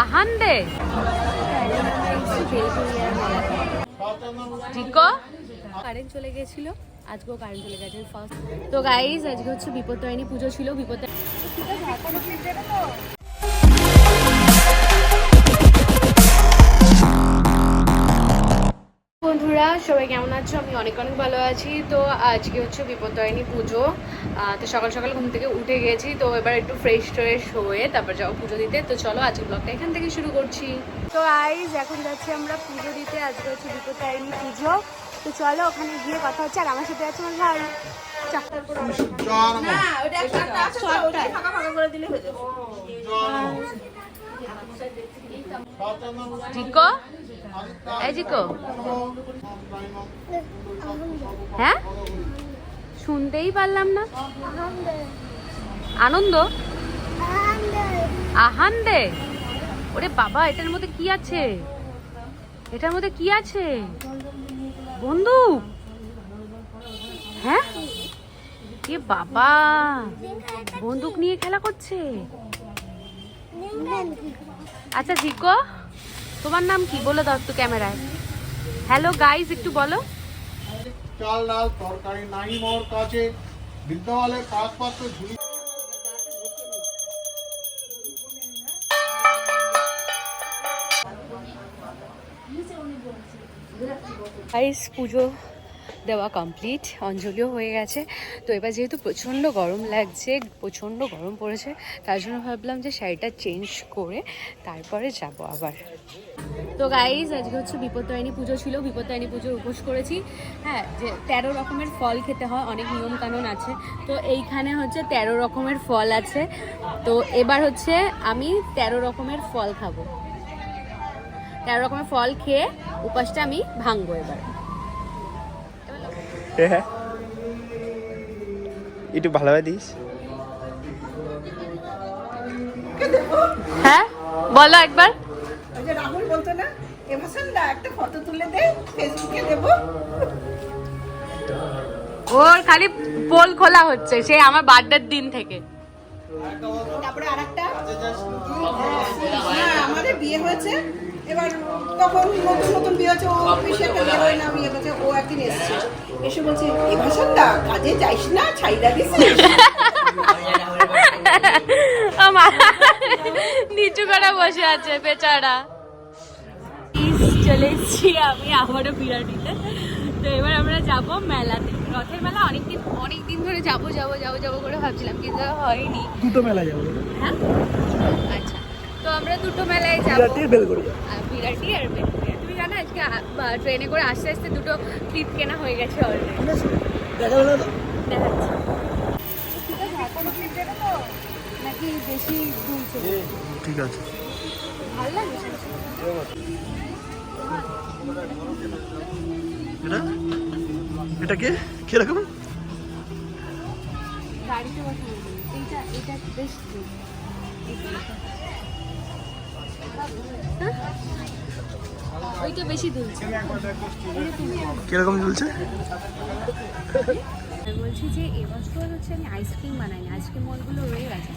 আহান্দে। ঠিক কারেন্ট চলে গেছিল। আজকেও কারেন্ট চলে গেছে ফার্স্ট তো গাইজ আজকে হচ্ছে বিপত্তারিণী পুজো ছিল বিপত্তা সবাই কেমন আছো? আমি অনেক অনেক ভালো আছি। তো আজকে হচ্ছে বিপত্তারিণী পুজো। তো সকাল সকাল ঘুম থেকে উঠে গেছি। তো এবার একটু ফ্রেশ ট্রেশ হয়ে তারপর যাব পুজো দিতে। তো চলো আজকে ব্লগটা এখান থেকে শুরু করছি। তো আইজ এখন যাচ্ছি আমরা পুজো দিতে। আজকে হচ্ছে বিপত্তারিণী পুজো। তো চলো ওখানে গিয়ে কথা হচ্ছে। আর আমার সাথে আছে আমার ভাই। জিকো এই জিকো হ্যাঁ? শুনতেই পারলাম না। আনন্দ? আহান্দে। ওরে বাবা, এটার মধ্যে কি আছে? এটার মধ্যে কি আছে? বন্দুক? হ্যাঁ? এ বাবা, বন্দুক নিয়ে খেলা করছে। আচ্ছা জিকো তোমার নাম কি? বলে দাও একটু ক্যামেরায়। হ্যালো গাইজ একটু বলো। চাল ডাল তরকারি নাই মোর কাছে। ঝুলি গাইস পুজো দেওয়া কমপ্লিট অঞ্জলিও হয়ে গেছে। তো এবার যেহেতু প্রচণ্ড গরম লাগছে প্রচণ্ড গরম পড়েছে তার জন্য ভাবলাম যে শাড়িটা চেঞ্জ করে তারপরে যাব আবার। তো গাইজ আজকে হচ্ছে বিপত্তারিণী পুজো ছিল বিপত্তারিণী পুজোর উপোস করেছি। হ্যাঁ যে তেরো রকমের ফল খেতে হয় অনেক নিয়ম কানুন আছে। তো এইখানে হচ্ছে তেরো রকমের ফল আছে। তো এবার হচ্ছে আমি তেরো রকমের ফল খাব। তেরো রকমের ফল খেয়ে উপাসটা আমি ভাঙবো এবার। হ্যাঁ। একটু ভালোভাবে দিস। হ্যাঁ বলো একবার। ওই যে রাহুল বলতো না এভাসান দা একটা ফটো তুলে দে ফেসবুকে দেবো। ওর খালি পোল খোলা হচ্ছে সেই আমার বার্থডের দিন থেকে। তারপরে আরেকটা। হ্যাঁ আমাদের বিয়ে হয়েছে। এবার তখন নতুন নতুন বিয়ে হচ্ছে ও বেশি একটা বিয়ে হয় না বিয়ে হয়েছে ও একদিন এসছে। এসে বলছে এভাসান দা কাজে যাইস না ছাইরা দিছিস? নিচু করে বসে আছে বেচারা? ইস, চলে এসেছি আমি আবারও বিরাটিতে। তো এবার আমরা যাব মেলাতে। রথের মেলা অনেকদিন অনেক দিন ধরে যাব যাব যাব যাব করে ভাবছিলাম কিন্তু হয়নি। দুটো মেলা যাব। হ্যাঁ? আচ্ছা। তো আমরা দুটো মেলায় যাব। বেলগড়িয়া বিরাটি আর বেলঘরিয়া। তুমি জানো আজকে ট্রেনে করে আস্তে আস্তে দুটো ক্লিপ কেনা হয়ে গেছে অলরেডি ঠিক হলো বেশি দুলছে ঠিক আছে। ভালো লাগে? এটা? এটা কে? কীরকম? গাড়িতে বসানো এইটা এটা বেশ হ্যাঁ? ওইটা বেশি দুলছে। কীরকম চলছে আমি বলছি যে এবছর হচ্ছে আমি আইসক্রিম বানাইনি। আইসক্রিম মলগুলো রয়ে গেছে।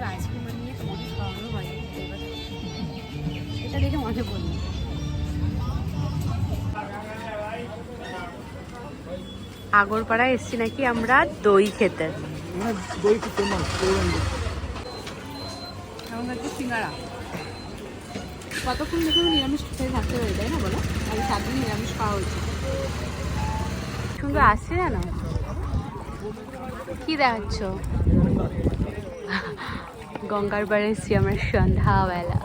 কিন্তু আইসক্রিম বানিয়ে তোমাকে খাওয়ানো হয়। এটা দেখে মনে পড়ল আগরপাড়ায় এসছি নাকি আমরা দই খেতে? দই হচ্ছে সিঙ্গারা। কতক্ষণ দেখুন নিরামিষ খেয়ে থাকতে হয়ে যায় না বলো? নিরামিষ খাওয়া হয়েছে। সুন্দর আসছে জানো কি দেখাচ্ছ? গঙ্গার পাড়ে এসছি আমরা সন্ধ্যাবেলা।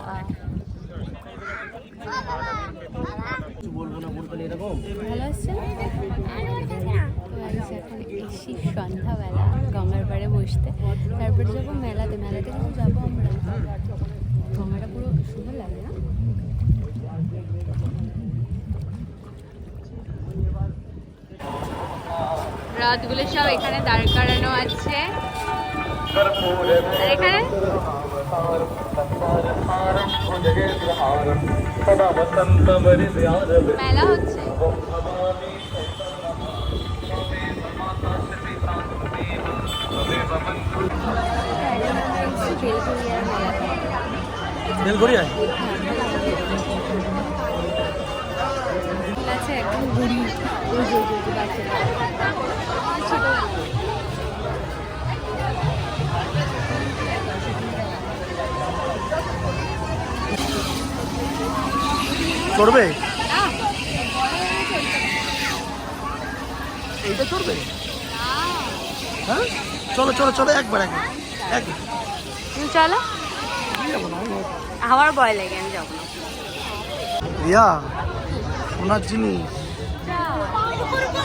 এসছি সন্ধ্যাবেলা গঙ্গার পাড়ে বসতে। তারপরে যাব মেলাতে। মেলাতে যাব আমরা গঙ্গাটা পুরো সুন্দর লাগে না? রাতগুলো সব এখানে দাঁড় করানো আছে। এখানে? মেলা হচ্ছে। বেলঘরিয়ায় আছে একদম ঘুরি ওই যে বাচ্চাটা চড়বে? এইটা চড়বে? হ্যাঁ। চলো চলো চলো একবার একবার একবার। চলো। আমার ভয় লাগে আমি যাব রিয়া সোনার জিনিস।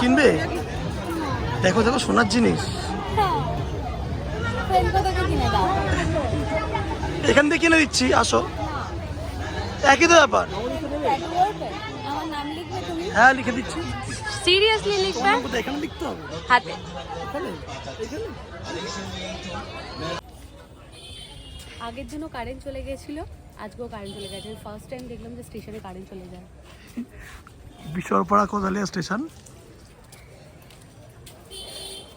কিনবে? দেখো দেখো সোনার জিনিস। এখান থেকে কিনে দিচ্ছি আসো। একই তো ব্যাপার। আমার নাম লিখবে তুমি হ্যাঁ লিখে দিচ্ছি। সিরিয়াসলি লিখবে? এখানে লিখতে হবে? হাতে। আগের দিনও কারেন্ট চলে গেছিল আজকেও কারেন্ট চলে গেছে। ফার্স্ট টাইম দেখলাম যে স্টেশনে কারেন্ট চলে যায়। বিশ্বরপাড়া কোদালিয়া স্টেশন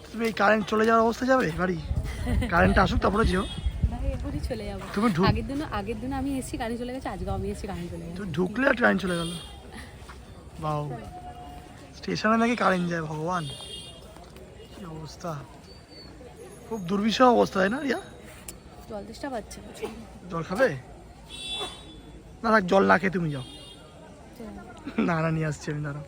তুমি এই কারেন্ট চলে যাওয়ার অবস্থা যাবে? বাড়ি? কারেন্ট আসুক তারপরে যেও। এখনই চলে যাব। তুমি আগের দিনও আগের দিনও আমি এসেছি কারেন্ট চলে গেছে আজকেও আমি এসেছি কারেন্ট চলে গেছে। তুমি ঢুকলে আর ট্রেন চলে গেল? বাও স্টেশনে নাকি কারেন্ট যায় ভগবান। কি অবস্থা। খুব দুর্বিষহ অবস্থা তাই না রিয়া? জল তেষ্টা পাচ্ছে। জল খাবে? না জল না খেয়ে তুমি যাও। না না নিয়ে আসছি আমি দাঁড়াও।